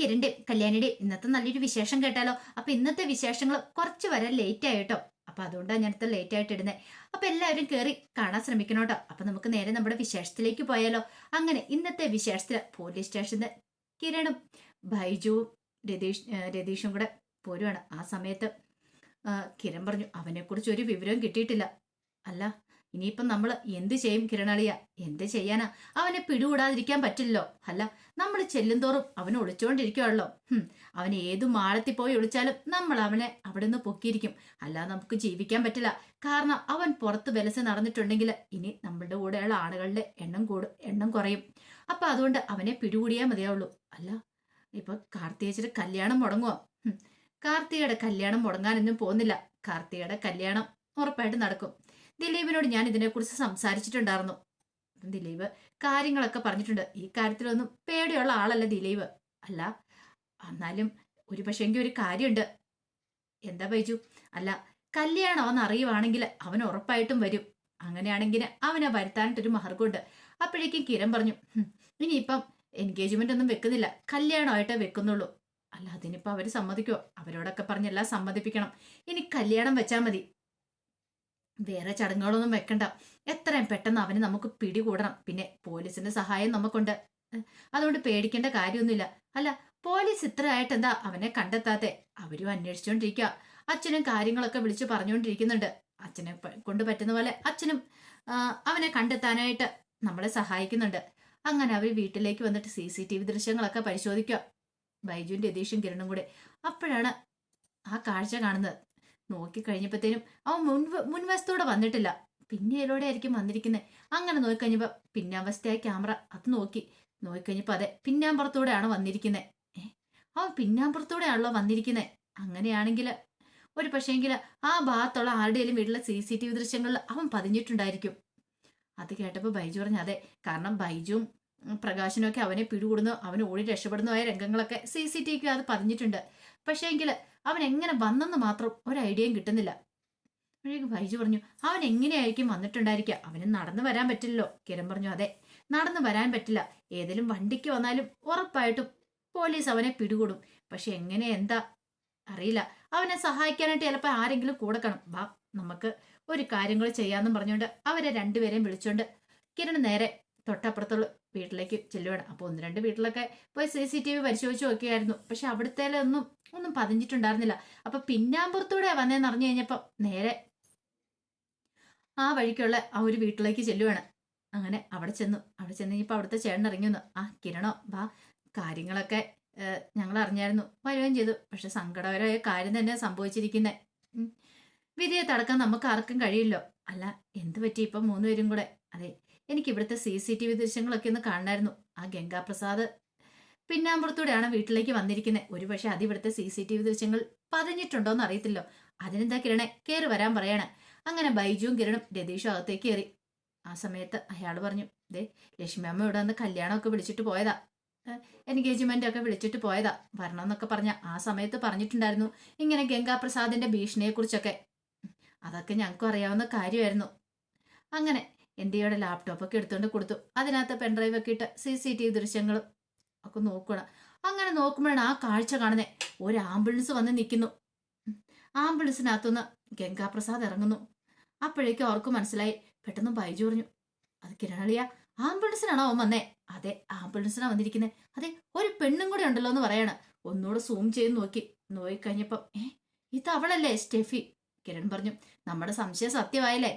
കിരണ്ട് കല്യാണിയുടെ ഇന്നത്തെ നല്ലൊരു വിശേഷം കേട്ടാലോ? അപ്പൊ ഇന്നത്തെ വിശേഷങ്ങൾ കുറച്ച് വരെ ലേറ്റ് ആയിട്ടോ അപ്പൊ അതുകൊണ്ടാണ് ഞാനത്തെ ലേറ്റ് ആയിട്ട് ഇടുന്നത് അപ്പൊ എല്ലാവരും കയറി കാണാൻ ശ്രമിക്കണം കേട്ടോ. അപ്പൊ നമുക്ക് നേരെ നമ്മുടെ വിശേഷത്തിലേക്ക് പോയാലോ. അങ്ങനെ ഇന്നത്തെ വിശേഷത്തിൽ പോലീസ് സ്റ്റേഷനിൽ കിരണും ബൈജുവും രതീഷ് രതീഷും കൂടെ പോരുവാണ്. ആ സമയത്ത് കിരൺ പറഞ്ഞു അവനെക്കുറിച്ച് ഒരു വിവരവും കിട്ടിയിട്ടില്ല. അല്ല ഇനിയിപ്പം നമ്മൾ എന്ത് ചെയ്യും കിരണളിയ? എന്ത് ചെയ്യാനാ? അവനെ പിടികൂടാതിരിക്കാൻ പറ്റില്ലല്ലോ. അല്ല നമ്മൾ ചെല്ലുന്തോറും അവനെ ഒളിച്ചുകൊണ്ടിരിക്കുവാണല്ലോ ഹും, അവൻ ഏതു മാളത്തിൽ പോയി ഒളിച്ചാലും നമ്മൾ അവനെ അവിടെ നിന്ന് പൊക്കിയിരിക്കും. അല്ലാതെ നമുക്ക് ജീവിക്കാൻ പറ്റില്ല. കാരണം അവൻ പുറത്ത് വിലസ് നടന്നിട്ടുണ്ടെങ്കിൽ ഇനി നമ്മളുടെ കൂടെയുള്ള ആളുകളുടെ എണ്ണം കൂടും എണ്ണം കുറയും. അപ്പൊ അതുകൊണ്ട് അവനെ പിടികൂടിയാൽ മതിയാവുള്ളൂ. അല്ല ഇപ്പൊ കാർത്തികച്ചിട്ട് കല്യാണം മുടങ്ങുമോ കാർത്തികയുടെ കല്യാണം മുടങ്ങാനൊന്നും പോകുന്നില്ല. കാർത്തികയുടെ കല്യാണം ഉറപ്പായിട്ട് നടക്കും. ദിലീപിനോട് ഞാൻ ഇതിനെക്കുറിച്ച് സംസാരിച്ചിട്ടുണ്ടായിരുന്നു. ദിലീപ് കാര്യങ്ങളൊക്കെ പറഞ്ഞിട്ടുണ്ട്. ഈ കാര്യത്തിലൊന്നും പേടിയുള്ള ആളല്ല ദിലീപ്. അല്ല എന്നാലും ഒരു പക്ഷേ എങ്കിൽ ഒരു കാര്യമുണ്ട്. എന്താ ബൈജു? അല്ല കല്യാണം അവൻ അറിയുവാണെങ്കിൽ അവൻ ഉറപ്പായിട്ടും വരും. അങ്ങനെയാണെങ്കിൽ അവനെ വരുത്താനായിട്ടൊരു മാർഗമുണ്ട് അപ്പോഴേക്കും കിരൺ പറഞ്ഞു "ഹും, ഇനിയിപ്പം എൻഗേജ്മെന്റ് ഒന്നും വെക്കുന്നില്ല. കല്യാണമായിട്ടേ വെക്കുന്നുള്ളൂ. അല്ല അതിനിപ്പോൾ അവർ സമ്മതിക്കുമോ അവരോടൊക്കെ പറഞ്ഞെല്ലാം സമ്മതിപ്പിക്കണം. ഇനി കല്യാണം വെച്ചാൽ മതി. വേറെ ചടങ്ങുകളൊന്നും വെക്കണ്ട. എത്രയും പെട്ടെന്ന് അവന് നമുക്ക് പിടികൂടണം. പിന്നെ പോലീസിന്റെ സഹായം നമുക്കുണ്ട്. അതുകൊണ്ട് പേടിക്കേണ്ട കാര്യമൊന്നുമില്ല. അല്ല പോലീസ് ഇത്രയായിട്ട് എന്താ അവനെ കണ്ടെത്താത്തെ? അവരും അന്വേഷിച്ചുകൊണ്ടിരിക്കുക അച്ഛനും കാര്യങ്ങളൊക്കെ വിളിച്ചു പറഞ്ഞുകൊണ്ടിരിക്കുന്നുണ്ട് അച്ഛനെ കൊണ്ട് പറ്റുന്ന പോലെ അച്ഛനും അവനെ കണ്ടെത്താനായിട്ട് നമ്മളെ സഹായിക്കുന്നുണ്ട്. അങ്ങനെ അവർ വീട്ടിലേക്ക് വന്നിട്ട് സി സി ടി വി ദൃശ്യങ്ങളൊക്കെ പരിശോധിക്കുക ബൈജുവിന്റെ യതീഷും കിരണും കൂടെ. അപ്പോഴാണ് ആ കാഴ്ച കാണുന്നത്. നോക്കിക്കഴിഞ്ഞപ്പോഴത്തേനും അവൻ മുൻ മുൻവശത്തോടെ വന്നിട്ടില്ല. പിന്നീലോടെ ആയിരിക്കും വന്നിരിക്കുന്നത് അങ്ങനെ നോക്കിക്കഴിഞ്ഞപ്പോൾ പിന്നാവസ്ഥയായ ക്യാമറ അത് നോക്കി. നോക്കിക്കഴിഞ്ഞപ്പോൾ അതെ പിന്നാമ്പുറത്തൂടെയാണ് വന്നിരിക്കുന്നത് അവൻ പിന്നാമ്പുറത്തൂടെയാണല്ലോ വന്നിരിക്കുന്നത് അങ്ങനെയാണെങ്കിൽ ഒരു പക്ഷേങ്കിൽ ആ ഭാഗത്തുള്ള ആരുടെയും വീട്ടിലെ സി സി ടി വി ദൃശ്യങ്ങളിൽ അവൻ പതിഞ്ഞിട്ടുണ്ടായിരിക്കും. അത് കേട്ടപ്പോൾ ബൈജു പറഞ്ഞു അതെ കാരണം ബൈജുവും പ്രകാശനൊക്കെ അവനെ പിടികൂടുന്നു അവൻ ഓടി രക്ഷപ്പെടുന്നതായ രംഗങ്ങളൊക്കെ സി സി ടി വിക്ക് അത് പതിഞ്ഞിട്ടുണ്ട്. പക്ഷേങ്കിൽ അവൻ എങ്ങനെ വന്നെന്ന് മാത്രം ഒരു ഐഡിയയും കിട്ടുന്നില്ല. അപ്പോഴേക്കും ബൈജു പറഞ്ഞു അവൻ എങ്ങനെയായിരിക്കും വന്നിട്ടുണ്ടായിരിക്കുക? അവന് നടന്നു വരാൻ പറ്റില്ലല്ലോ. കിരൺ പറഞ്ഞു അതെ നടന്നു വരാൻ പറ്റില്ല. ഏതെങ്കിലും വണ്ടിക്ക് വന്നാലും ഉറപ്പായിട്ടും പോലീസ് അവനെ പിടികൂടും. പക്ഷെ എങ്ങനെ എന്താ? അറിയില്ല. അവനെ സഹായിക്കാനായിട്ട് ചിലപ്പോൾ ആരെങ്കിലും കൂടെ കാണും. വാ നമുക്ക് ഒരു കാര്യങ്ങൾ ചെയ്യാമെന്നും പറഞ്ഞുകൊണ്ട് അവരെ രണ്ടുപേരെയും വിളിച്ചുകൊണ്ട് കിരൺ നേരെ തൊട്ടപ്പുറത്തുള്ള വീട്ടിലേക്ക് ചെല്ലുവാണ്. അപ്പോൾ ഒന്ന് രണ്ട് വീട്ടിലൊക്കെ പോയി സി സി ടി വി പരിശോധിച്ച് നോക്കിയായിരുന്നു. പക്ഷെ അവിടുത്തേലൊന്നും ഒന്നും പതിഞ്ഞിട്ടുണ്ടായിരുന്നില്ല. അപ്പൊ പിന്നാമ്പുറത്തൂടെ വന്നേന്ന് അറിഞ്ഞു കഴിഞ്ഞപ്പോ നേരെ ആ വഴിക്കുള്ള ആ ഒരു വീട്ടിലേക്ക് ചെല്ലുവാണ്. അങ്ങനെ അവിടെ ചെന്നു. അവിടെ ചെന്ന് കഴിഞ്ഞപ്പോൾ അവിടുത്തെ ചേട്ടൻ ഇറങ്ങി വന്നു ആ കിരണോ വാ. കാര്യങ്ങളൊക്കെ ഞങ്ങൾ അറിഞ്ഞായിരുന്നു വരുകയും ചെയ്തു. പക്ഷെ സങ്കടകരമായ കാര്യം തന്നെ സംഭവിച്ചിരിക്കുന്നത് വിധിയെ തടക്കാൻ നമുക്ക് ആർക്കും കഴിയില്ലോ. അല്ല എന്ത് പറ്റി? ഇപ്പം മൂന്നുപേരും കൂടെ. അതെ എനിക്ക് ഇവിടുത്തെ സി സി ടി വി ദൃശ്യങ്ങളൊക്കെ ഒന്ന് കാണണമായിരുന്നു ആ ഗംഗാപ്രസാദ് പിന്നാമ്പുറത്തൂടെയാണ് വീട്ടിലേക്ക് വന്നിരിക്കുന്നത് ഒരു പക്ഷേ അത് ഇവിടുത്തെ സി സി ടി വി ദൃശ്യങ്ങൾ പതിഞ്ഞിട്ടുണ്ടോന്ന് അറിയത്തില്ലോ. അതിനെന്താ കിരണെ? കയറി വരാൻ പറയാണ്. അങ്ങനെ ബൈജുവും കിരണും രതീഷും അകത്തേക്ക് കയറി. ആ സമയത്ത് അയാൾ പറഞ്ഞു ദേ ലക്ഷ്മി അമ്മ ഇവിടെ വന്ന് കല്യാണമൊക്കെ വിളിച്ചിട്ട് പോയതാ. എൻഗേജ്മെന്റ് ഒക്കെ വിളിച്ചിട്ട് പോയതാ. വരണം എന്നൊക്കെ പറഞ്ഞ ആ സമയത്ത് പറഞ്ഞിട്ടുണ്ടായിരുന്നു ഇങ്ങനെ ഗംഗാപ്രസാദിന്റെ ഭീഷണിയെ കുറിച്ചൊക്കെ അതൊക്കെ ഞങ്ങൾക്കും അറിയാവുന്ന കാര്യമായിരുന്നു. അങ്ങനെ എന്റെയുടെ ലാപ്ടോപ്പൊക്കെ എടുത്തുകൊണ്ട് കൊടുത്തു. അതിനകത്ത് പെൻഡ്രൈവ് ഒക്കെ ഇട്ട് സി സി ടി വി ദൃശ്യങ്ങളും ഒക്കെ നോക്കണം. അങ്ങനെ നോക്കുമ്പോഴാണ് ആ കാഴ്ച കാണുന്നത് ഒരു ആംബുലൻസ് വന്ന് നിൽക്കുന്നു ആംബുലൻസിനകത്തുനിന്ന് ഗംഗാപ്രസാദ് ഇറങ്ങുന്നു. അപ്പോഴേക്കും അവർക്ക് മനസ്സിലായി. പെട്ടെന്ന് ബൈജു പറഞ്ഞു അത് കിരണളിയ. ആംബുലൻസിനാണോ അവൻ വന്നേ? അതെ ആംബുലൻസിനാണ് വന്നിരിക്കുന്നത് അതെ ഒരു പെണ്ണും കൂടെ ഉണ്ടല്ലോ എന്ന് പറയാണ്. ഒന്നുകൂടെ സൂം ചെയ്ത് നോക്കി. നോക്കിക്കഴിഞ്ഞപ്പം ഏ ഇത് അവളല്ലേ സ്റ്റെഫി? കിരൺ പറഞ്ഞു നമ്മുടെ സംശയം സത്യമായല്ലേ?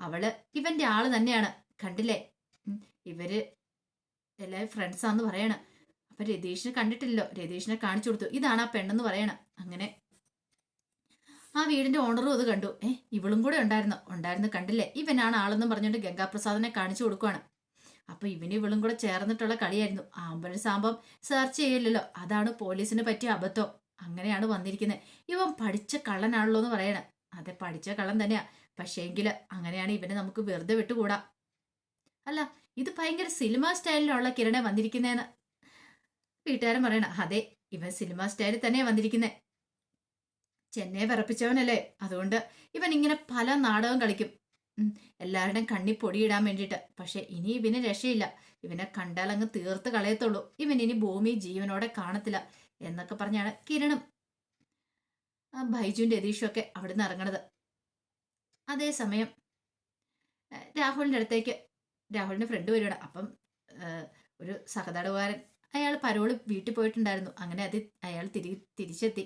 അവൾ ഇവന്റെ ആൾ തന്നെയാണ്. കണ്ടില്ലേ? ഇവർ എല്ലാവരും ഫ്രണ്ട്സാന്ന് പറയണ. അപ്പൊ രതീഷിനെ കണ്ടിട്ടില്ലല്ലോ. രതീഷിനെ കാണിച്ചു കൊടുത്തു. ഇതാണ് ആ പെണ്ണെന്ന് പറയണ. അങ്ങനെ ആ വീടിന്റെ ഓണറും അത് കണ്ടു. ഏ ഇവളും കൂടെ ഉണ്ടായിരുന്നു. ഉണ്ടായിരുന്നു കണ്ടില്ലേ? ഇവനാണ് ആളെന്നും പറഞ്ഞുകൊണ്ട് ഗംഗാപ്രസാദിനെ കാണിച്ചു കൊടുക്കുവാണ്. അപ്പൊ ഇവന് ഇവളും കൂടെ ചേർന്നിട്ടുള്ള കളിയായിരുന്നു. ആംബുലൻസ് ആകുമ്പം സെർച്ച് ചെയ്യില്ലല്ലോ അതാണ് പോലീസിന് പറ്റിയ അബദ്ധം. അങ്ങനെയാണ് വന്നിരിക്കുന്നത് ഇവൻ പഠിച്ച കള്ളനാണല്ലോ എന്ന് പറയണേ. അതെ പഠിച്ച കള്ളൻ തന്നെയാ. പക്ഷേങ്കിൽ അങ്ങനെയാണ് ഇവനെ നമുക്ക് വെറുതെ വിട്ടുകൂടാ. അല്ല ഇത് ഭയങ്കര സിനിമ സ്റ്റൈലിലുള്ള കിരണെ വന്നിരിക്കുന്നതെന്ന് വീട്ടുകാരൻ പറയണ അതെ ഇവൻ സിനിമ സ്റ്റൈലിൽ തന്നെയാ വന്നിരിക്കുന്നേ. ചെന്നൈ വിറപ്പിച്ചവനല്ലേ അതുകൊണ്ട് ഇവൻ ഇങ്ങനെ പല നാടകം കളിക്കും. എല്ലാവരുടെയും കണ്ണി പൊടിയിടാൻ വേണ്ടിയിട്ട്. പക്ഷെ ഇനി ഇവന് രക്ഷയില്ല. ഇവനെ കണ്ടാൽ അങ്ങ് തീർത്ത് കളയത്തുള്ളൂ. ഇവൻ ഇനി ഭൂമി ജീവനോടെ കാണത്തില്ല എന്നൊക്കെ പറഞ്ഞാണ് കിരണം. ആ ബൈജുവിന്റെ രതീഷും ഒക്കെ അവിടുന്ന് ഇറങ്ങണത്. അതേസമയം രാഹുലിന്റെ അടുത്തേക്ക് രാഹുലിന്റെ ഫ്രണ്ട് വരികയാണ് അപ്പം ഒരു സഹതടവുകാരൻ അയാൾ പരോൾ വീട്ടിൽ പോയിട്ടുണ്ടായിരുന്നു. അങ്ങനെ അത് അയാൾ തിരി തിരിച്ചെത്തി.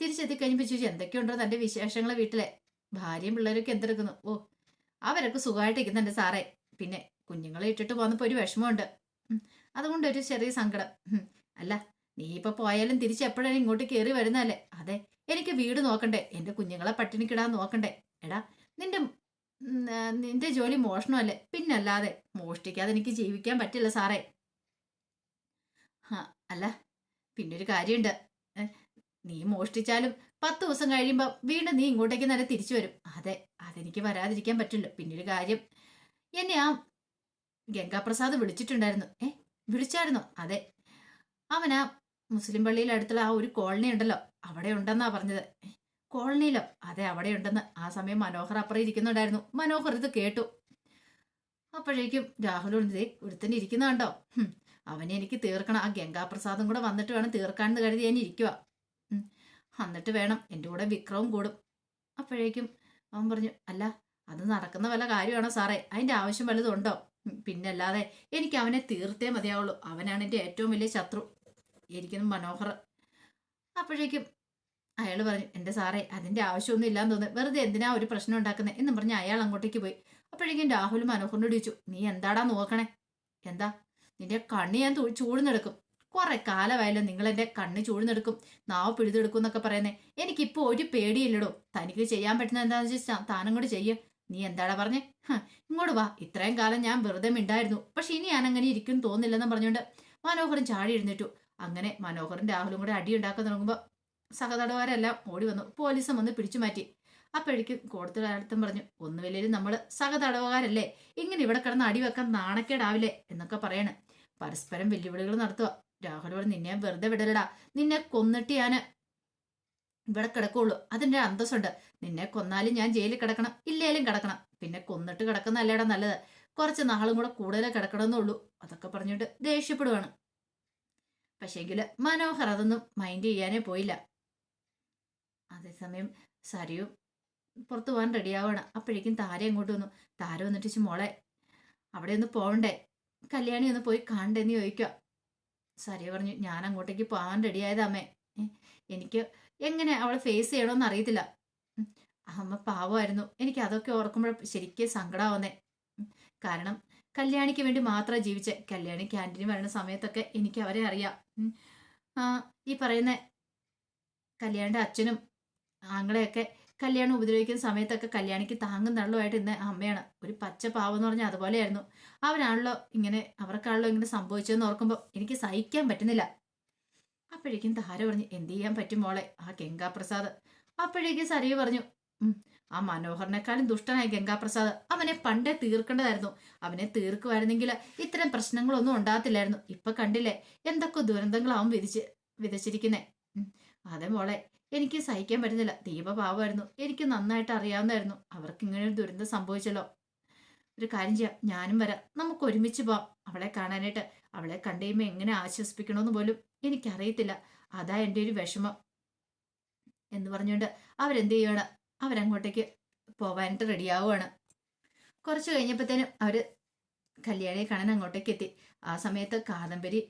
തിരിച്ചെത്തി കഴിഞ്ഞപ്പോൾ ചോദിച്ചു എന്തൊക്കെയുണ്ടോ തന്റെ വിശേഷങ്ങൾ വീട്ടിലെ? ഭാര്യയും പിള്ളേരൊക്കെ എന്തെടുക്കുന്നു? ഓ അവരൊക്കെ സുഖമായിട്ടിരിക്കുന്നുണ്ട് സാറേ. പിന്നെ കുഞ്ഞുങ്ങളെ ഇട്ടിട്ട് പോകുന്നപ്പോൾ ഒരു വിഷമമുണ്ട്. അതുകൊണ്ട് ഒരു ചെറിയ സങ്കടം. അല്ല നീ ഇപ്പോൾ പോയാലും തിരിച്ച് എപ്പോഴാണ് ഇങ്ങോട്ട് കയറി വരുന്നതല്ലേ? അതെ എനിക്ക് വീട് നോക്കണ്ടേ? എന്റെ കുഞ്ഞുങ്ങളെ പട്ടിണിക്കിടാൻ നോക്കണ്ടേ? എടാ നിന്റെ നിന്റെ ജോലി മോഷണമല്ലേ? പിന്നല്ലാതെ മോഷ്ടിക്കാതെ എനിക്ക് ജീവിക്കാൻ പറ്റില്ല സാറേ. അല്ല പിന്നൊരു കാര്യമുണ്ട്. നീ മോഷ്ടിച്ചാലും പത്ത് ദിവസം കഴിയുമ്പോൾ വീണ്ടും നീ ഇങ്ങോട്ടേക്ക് നല്ല തിരിച്ചു വരും. അതെ അതെനിക്ക് വരാതിരിക്കാൻ പറ്റില്ല. പിന്നൊരു കാര്യം എന്നെ ആ ഗംഗാപ്രസാദ് വിളിച്ചിട്ടുണ്ടായിരുന്നു. ഏ വിളിച്ചായിരുന്നോ? അതെ. അവനാ മുസ്ലിം പള്ളിയിൽ അടുത്തുള്ള ആ ഒരു കോളനി ഉണ്ടല്ലോ അവിടെ ഉണ്ടെന്നാ പറഞ്ഞത്. കോളനിയിലോ. അതെ അവിടെ ഉണ്ടെന്ന് ആ സമയം മനോഹർ അപ്പുറം ഇരിക്കുന്നുണ്ടായിരുന്നു. മനോഹർ ഇത് കേട്ടു. അപ്പോഴേക്കും രാഹുൽ ഇതേ ഒരുത്തന്നെ ഇരിക്കുന്ന കണ്ടോ അവനെ എനിക്ക് തീർക്കണം. ആ ഗംഗാപ്രസാദും കൂടെ വന്നിട്ട് വേണം തീർക്കാണെന്ന് കരുതി ഞാൻ ഇരിക്കുക എന്നിട്ട് വേണം എന്റെ കൂടെ വിക്രവും കൂടും. അപ്പോഴേക്കും അവൻ പറഞ്ഞു അല്ല അത് നടക്കുന്ന വല്ല കാര്യമാണോ സാറേ? അതിന്റെ ആവശ്യം വലുതുണ്ടോ പിന്നല്ലാതെ എനിക്ക് അവനെ തീർത്തേ മതിയാവുള്ളൂ. അവനാണ് എന്റെ ഏറ്റവും വലിയ ശത്രു. എനിക്കൊന്നും മനോഹർ. അപ്പോഴേക്കും അയാൾ പറഞ്ഞു എന്റെ സാറേ അതിന്റെ ആവശ്യമൊന്നും ഇല്ലാന്ന് തോന്നുന്നു. വെറുതെ എന്തിനാ ഒരു പ്രശ്നം ഉണ്ടാക്കുന്നത് എന്ന് പറഞ്ഞ് അയാൾ അങ്ങോട്ടേക്ക് പോയി. അപ്പോഴേക്കും രാഹുൽ മനോഹറിനോട് ചോദിച്ചു നീ എന്താടാ നോക്കണേ? എന്താ? നിന്റെ കണ്ണ് ഞാൻ ചൂടുന്നെടുക്കും കുറെ കാലമായല്ലോ നിങ്ങൾ എന്റെ കണ്ണ് ചൂഴ്ന്നെടുക്കും നാവ് പിഴുതെടുക്കും എന്നൊക്കെ പറയുന്നേ. എനിക്കിപ്പോ ഒരു പേടിയില്ലടോ. തനിക്ക് ചെയ്യാൻ പറ്റുന്ന എന്താണെന്ന് വെച്ചാൽ താനും കൂടി ചെയ്യും. നീ എന്താടാ പറഞ്ഞേ? ഇങ്ങോട്ട് വാ. ഇത്രയും കാലം ഞാൻ വെറുതെ മിണ്ടായിരുന്നു. പക്ഷെ ഇനി ഞാൻ അങ്ങനെ ഇരിക്കും തോന്നില്ലെന്ന് പറഞ്ഞുകൊണ്ട് മനോഹരൻ ചാടി എഴുന്നേറ്റു. അങ്ങനെ മനോഹരൻ രാഹുലും കൂടെ അടി ഉണ്ടാക്കാൻ തുടങ്ങുമ്പോൾ സഹതടവരെല്ലാം ഓടി വന്നു. പോലീസും വന്ന് പിടിച്ചു മാറ്റി. അപ്പോഴേക്കും കോടതിയുടെ പറഞ്ഞു ഒന്നുമില്ലേലും നമ്മൾ സഹതടവുകാരല്ലേ? ഇങ്ങനെ ഇവിടെ കിടന്ന് അടി വെക്കാൻ നാണക്കേടാവില്ലേ? എന്നൊക്കെ പറയണ്. പരസ്പരം വെല്ലുവിളികൾ നടത്തുക. രാഹുലോട് നിന്നെ വെറുതെ വിടലടാ. നിന്നെ കൊന്നിട്ട് ഞാൻ ഇവിടെ കിടക്കുള്ളൂ. അതിന്റെ അന്തസ്സുണ്ട്. നിന്നെ കൊന്നാലും ഞാൻ ജയിലിൽ കിടക്കണം. ഇല്ലേലും കിടക്കണം. പിന്നെ കൊന്നിട്ട് കിടക്കുന്നല്ലേടാ നല്ലത്. കുറച്ച് നാളും കൂടെ കൂടുതൽ കിടക്കണമെന്നുള്ളൂ അതൊക്കെ പറഞ്ഞിട്ട് ദേഷ്യപ്പെടുവാണ്. പക്ഷേങ്കിൽ മനോഹർ അതൊന്നും മൈൻഡ് ചെയ്യാനേ പോയില്ല. അതേസമയം സരിയും പുറത്തു പോകാൻ റെഡിയാവാണ്. അപ്പോഴേക്കും താര അങ്ങോട്ട് വന്നു. താര വന്നിട്ട് മോളെ അവിടെ ഒന്ന് പോകണ്ടേ? കല്യാണി ഒന്ന് പോയി കാണണ്ടെന്ന് ചോദിക്കുക സരിയ പറഞ്ഞു ഞാൻ അങ്ങോട്ടേക്ക് പോകാൻ റെഡി അമ്മേ. എനിക്ക് എങ്ങനെ അവളെ ഫേസ് ചെയ്യണമെന്ന് അറിയത്തില്ല. അമ്മ പാവമായിരുന്നു. എനിക്ക് അതൊക്കെ ഓർക്കുമ്പോൾ ശരിക്കും സങ്കടമാവുന്നേ കാരണം കല്യാണിക്ക് വേണ്ടി മാത്രം ജീവിച്ച. കല്യാണി ക്യാന്റീനിൽ വരുന്ന സമയത്തൊക്കെ എനിക്ക് അവരെ അറിയാം. ഈ പറയുന്ന കല്യാണിന്റെ അച്ഛനും ആങ്ങളെയൊക്കെ കല്യാണം ഉപദ്രവിക്കുന്ന സമയത്തൊക്കെ കല്യാണിക്ക് താങ്ങും തള്ളുമായിട്ട് ഇന്ന് അമ്മയാണ്. ഒരു പച്ച പാവം എന്ന് പറഞ്ഞാൽ അതുപോലെയായിരുന്നു. അവരാണല്ലോ ഇങ്ങനെ അവർക്കാണല്ലോ ഇങ്ങനെ സംഭവിച്ചതെന്ന് ഓർക്കുമ്പോൾ എനിക്ക് സഹിക്കാൻ പറ്റുന്നില്ല. അപ്പോഴേക്കും താര പറഞ്ഞു എന്ത് ചെയ്യാൻ പറ്റും മോളെ? ആ ഗംഗാപ്രസാദ്. അപ്പോഴേക്കും സരിയ പറഞ്ഞു ആ മനോഹറിനെക്കാളും ദുഷ്ടനായ ഗംഗാപ്രസാദ് അവനെ പണ്ടേ തീർക്കേണ്ടതായിരുന്നു. അവനെ തീർക്കുമായിരുന്നെങ്കിൽ ഇത്തരം പ്രശ്നങ്ങളൊന്നും ഉണ്ടാകത്തില്ലായിരുന്നു. ഇപ്പൊ കണ്ടില്ലേ എന്തൊക്കെ ദുരന്തങ്ങളാവും വിധിച്ച് വിതച്ചിരിക്കുന്നേ. അതെ മോളെ എനിക്ക് സഹിക്കാൻ പറ്റുന്നില്ല. ദീപഭാവമായിരുന്നു എനിക്ക് നന്നായിട്ട് അറിയാവുന്നതായിരുന്നു. അവർക്ക് ഇങ്ങനെ ഒരു ദുരന്തം സംഭവിച്ചല്ലോ. ഒരു കാര്യം ചെയ്യാം. ഞാനും വരാം. നമുക്ക് ഒരുമിച്ച് പോവാം. അവളെ കാണാനായിട്ട്. അവളെ കണ്ടുകഴിയുമ്പോൾ എങ്ങനെ ആശ്വസിപ്പിക്കണമെന്ന് പോലും എനിക്കറിയത്തില്ല. അതാ എന്റെ ഒരു വിഷമം. എന്ന് പറഞ്ഞുകൊണ്ട് അവരെന്ത് ചെയ്യുകയാണ് അവരങ്ങോട്ടേക്ക് പോവാനായിട്ട് റെഡിയാവുകയാണ് കുറച്ച് കഴിഞ്ഞപ്പോഴത്തേനും അവർ കല്യാണിയെ കാണാൻ അങ്ങോട്ടേക്ക് എത്തി. ആ സമയത്ത് കാദംബരി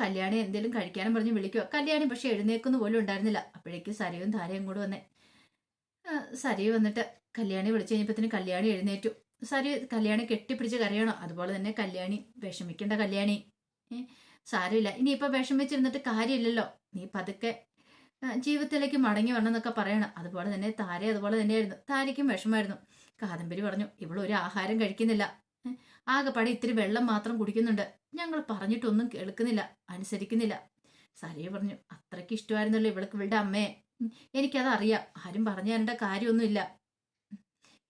കല്യാണി എന്തെങ്കിലും കഴിക്കാനും പറഞ്ഞ് വിളിക്കുക കല്യാണി പക്ഷെ എഴുന്നേക്കുന്ന പോലും ഉണ്ടായിരുന്നില്ല. അപ്പോഴേക്കും സരയും ധാരയും കൂടെ വന്നേ. സരയു വന്നിട്ട് കല്യാണി വിളിച്ചു കഴിഞ്ഞപ്പത്തിന് കല്യാണി എഴുന്നേറ്റു. സരി കല്യാണി കെട്ടിപ്പിടിച്ച് കരയണോ? അതുപോലെ തന്നെ കല്യാണി വിഷമിക്കേണ്ട കല്യാണി. സാരമില്ല. ഇനിയിപ്പൊ വിഷമിച്ചിരുന്നിട്ട് കാര്യമില്ലല്ലോ. നീ പതുക്കെ ജീവിതത്തിലേക്ക് മടങ്ങി വരണമെന്നൊക്കെ പറയണം. അതുപോലെ തന്നെ താര അതുപോലെ തന്നെയായിരുന്നു. താരയ്ക്കും വിഷമായിരുന്നു. കാദംബരി പറഞ്ഞു ഇവളൊരു ആഹാരം കഴിക്കുന്നില്ല. ആകെപ്പാടെ ഇത്തിരി വെള്ളം മാത്രം കുടിക്കുന്നുണ്ട്. ഞങ്ങൾ പറഞ്ഞിട്ടൊന്നും കേൾക്കുന്നില്ല അനുസരിക്കുന്നില്ല. സരിയ പറഞ്ഞു അത്രയ്ക്ക് ഇഷ്ടമായിരുന്നല്ലോ ഇവൾക്ക് ഇവളുടെ അമ്മയെ എനിക്കതറിയാം ആരും പറഞ്ഞു തരേണ്ട കാര്യമൊന്നുമില്ല.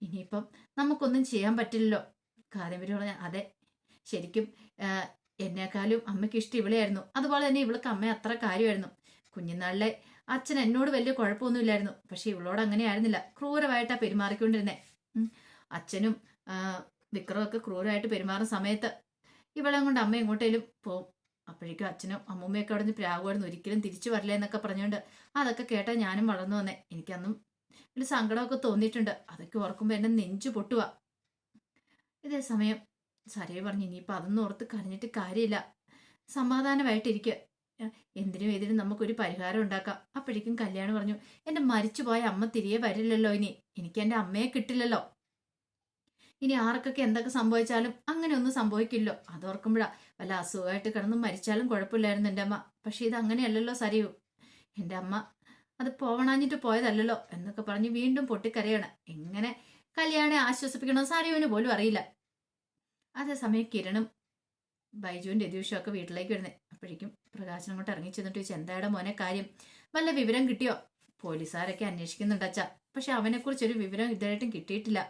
ഇനിയിപ്പം നമുക്കൊന്നും ചെയ്യാൻ പറ്റില്ലല്ലോ. കാദംബരി പറഞ്ഞ അതെ ശരിക്കും എന്നെക്കാളും അമ്മയ്ക്ക് ഇഷ്ടം ഇവളെയായിരുന്നു. അതുപോലെ തന്നെ ഇവൾക്ക് അമ്മ അത്ര കാര്യമായിരുന്നു. കുഞ്ഞുനാളിലെ അച്ഛൻ എന്നോട് വലിയ കുഴപ്പമൊന്നുമില്ലായിരുന്നു. പക്ഷെ ഇവളോട് അങ്ങനെ ആയിരുന്നില്ല. ക്രൂരമായിട്ടാ പെരുമാറിക്കൊണ്ടിരുന്നേ. അച്ഛനും വിക്രമൊക്കെ ക്രൂരമായിട്ട് പെരുമാറുന്ന സമയത്ത് ഇവളെ കൊണ്ട് അമ്മ എങ്ങോട്ടേലും പോവും. അപ്പോഴേക്കും അച്ഛനും അമ്മൂമ്മയൊക്കെ അവിടെ നിന്ന് പ്രാകുമായിരുന്നു ഒരിക്കലും തിരിച്ചു വരില്ല എന്നൊക്കെ പറഞ്ഞുകൊണ്ട് അതൊക്കെ കേട്ടാൽ ഞാനും വളർന്നു വന്നേ. എനിക്കന്നും ഒരു സങ്കടമൊക്കെ തോന്നിയിട്ടുണ്ട്. അതൊക്കെ ഓർക്കുമ്പോൾ എന്നെ നെഞ്ചു പൊട്ടുക ഇതേ സമയം സരയെ പറഞ്ഞു ഇനിയിപ്പോൾ അതൊന്നും ഓർത്ത് കരഞ്ഞിട്ട് കാര്യമില്ല. സമാധാനമായിട്ടിരിക്കുക എന്തിനും ഏതിനും നമുക്കൊരു പരിഹാരം ഉണ്ടാക്കാം. അപ്പോഴേക്കും കല്യാണം പറഞ്ഞു എന്റെ മരിച്ചുപോയ അമ്മ തിരികെ വരില്ലല്ലോ ഇനി. എനിക്ക് എന്റെ അമ്മയെ കിട്ടില്ലല്ലോ. ഇനി ആർക്കൊക്കെ എന്തൊക്കെ സംഭവിച്ചാലും അങ്ങനെ ഒന്നും സംഭവിക്കില്ലോ അതോർക്കുമ്പോഴാ വല്ല അസുഖമായിട്ട് കിടന്ന് മരിച്ചാലും കുഴപ്പമില്ലായിരുന്നു എന്റെ അമ്മ. പക്ഷെ ഇത് അങ്ങനെയല്ലല്ലോ സരിയു. എന്റെ അമ്മ അത് പോവണാഞ്ഞിട്ട് പോയതല്ലല്ലോ എന്നൊക്കെ പറഞ്ഞ് വീണ്ടും പൊട്ടിക്കരയാണ്. എങ്ങനെ കല്യാണെ ആശ്വസിപ്പിക്കണോ സാരിയുവിന് പോലും അറിയില്ല. അതേസമയം കിരണും ബൈജുവും രതീഷും ഒക്കെ വീട്ടിലേക്ക് വരുന്നത് അപ്പോഴേക്കും പ്രകാശനം കൊണ്ട് ഇറങ്ങി ചെന്നിട്ട് ചോദിച്ചു എന്തായുടെ മോനെ കാര്യം? വല്ല വിവരം കിട്ടിയോ? പോലീസുകാരൊക്കെ അന്വേഷിക്കുന്നുണ്ടച്ചാ പക്ഷെ അവനെക്കുറിച്ചൊരു വിവരം ഇതായിട്ടും കിട്ടിയിട്ടില്ല.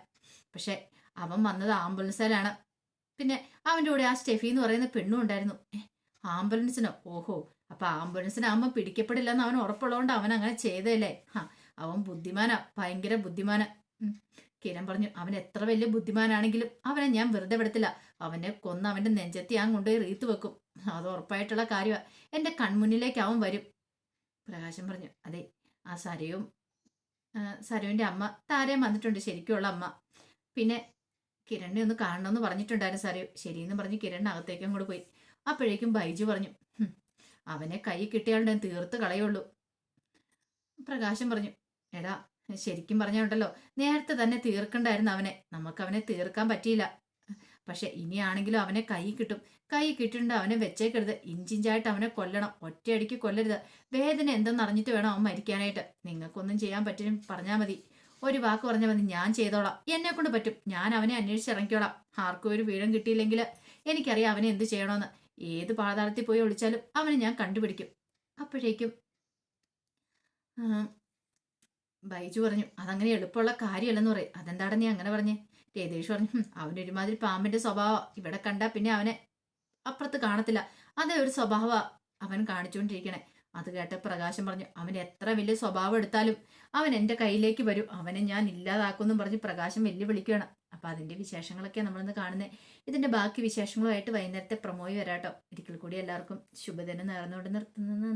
പക്ഷെ അവൻ വന്നത് ആംബുലൻസിലാണ്. പിന്നെ അവന്റെ കൂടെ ആ സ്റ്റെഫി എന്ന് പറയുന്ന പെണ്ണും ഉണ്ടായിരുന്നു. ആംബുലൻസിനോ? ഓഹോ അപ്പൊ ആംബുലൻസിനാകുമ്പോൾ പിടിക്കപ്പെടില്ലെന്ന് അവൻ ഉറപ്പുള്ളതുകൊണ്ട് അവൻ അങ്ങനെ ചെയ്തല്ലേ അവൻ ബുദ്ധിമാനാ ഭയങ്കര ബുദ്ധിമാനാ. കിരൺ പറഞ്ഞു അവൻ എത്ര വലിയ ബുദ്ധിമാനാണെങ്കിലും അവനെ ഞാൻ വെറുതെ വിടത്തില്ല. അവനെ കൊന്ന് അവന്റെ നെഞ്ചത്തി ഞാൻ കൊണ്ടുപോയി റീത്ത് വെക്കും. അത് ഉറപ്പായിട്ടുള്ള കാര്യമാണ് എന്റെ കൺമുന്നിലേക്ക് അവൻ വരും. പ്രകാശം പറഞ്ഞു അതെ ആ സരയും ആ, സരുവിന്റെ അമ്മ താരയും വന്നിട്ടുണ്ട് ശരിക്കുള്ള അമ്മ. പിന്നെ കിരണിനെ ഒന്ന് കാണണമെന്ന് പറഞ്ഞിട്ടുണ്ടായിരുന്നു സാറേ. ശരിയെന്ന് പറഞ്ഞ് കിരൺ അകത്തേക്കും കൂടെ പോയി. അപ്പോഴേക്കും ബൈജു പറഞ്ഞു അവനെ കൈ കിട്ടിയാൽ ഞാൻ തീർത്ത് കളയുള്ളൂ. പ്രകാശം പറഞ്ഞു എടാ ശരിക്കും പറഞ്ഞുണ്ടല്ലോ നേരത്തെ തന്നെ തീർക്കണ്ടായിരുന്നു അവനെ. നമുക്ക് അവനെ തീർക്കാൻ പറ്റിയില്ല. പക്ഷെ ഇനിയാണെങ്കിലും അവനെ കൈ കിട്ടും. കൈ കിട്ടിണ്ട് അവനെ വെച്ചേക്കരുത്. ഇഞ്ചിഞ്ചായിട്ട് അവനെ കൊല്ലണം. ഒറ്റയടിക്ക് കൊല്ലരുത്. വേദന എന്തെന്ന് അറിഞ്ഞിട്ട് വേണം അവൻ മരിക്കാനായിട്ട്. നിങ്ങൾക്കൊന്നും ചെയ്യാൻ പറ്റും പറഞ്ഞാൽ മതി. ഒരു വാക്ക് പറഞ്ഞു മതി ഞാൻ ചെയ്തോളാം. എന്നെ കൊണ്ട് പറ്റും. ഞാൻ അവനെ അന്വേഷിച്ചിറങ്ങിക്കോളാം ആർക്കും ഒരു വീഴം കിട്ടിയില്ലെങ്കിൽ എനിക്കറിയാം അവനെ എന്ത് ചെയ്യണമെന്ന് ഏത് പാതാളത്തിൽ പോയി ഒളിച്ചാലും അവനെ ഞാൻ കണ്ടുപിടിക്കും. അപ്പോഴേക്കും ബൈജു പറഞ്ഞു അതങ്ങനെ എളുപ്പമുള്ള കാര്യമല്ലെന്ന് പറയും. അതെന്താണ് നീ അങ്ങനെ പറഞ്ഞേ? രതീഷ് പറഞ്ഞു "ഹും, അവനൊരുമാതിരി പാമ്പിന്റെ സ്വഭാവം. ഇവിടെ കണ്ടാൽ പിന്നെ അവനെ അപ്പുറത്ത് കാണത്തില്ല. അതേ ഒരു സ്വഭാവ അവൻ കാണിച്ചുകൊണ്ടിരിക്കണേ. അത് കേട്ട പ്രകാശം പറഞ്ഞു അവൻ എത്ര വലിയ സ്വഭാവം എടുത്താലും അവൻ എന്റെ കയ്യിലേക്ക് വരും. അവനെ ഞാൻ ഇല്ലാതാക്കുമെന്നും പറഞ്ഞ് പ്രകാശം വെല്ലുവിളിക്കുകയാണ്. അപ്പം അതിന്റെ വിശേഷങ്ങളൊക്കെ നമ്മളിന്ന് കാണുന്നത് ഇതിന്റെ ബാക്കി വിശേഷങ്ങളുമായിട്ട് വൈകുന്നേരത്തെ പ്രമോയി വരാട്ടോ. ഒരിക്കൽ കൂടി എല്ലാവർക്കും ശുഭദിനം നേർന്നുകൊണ്ട് നിർത്തുന്നു.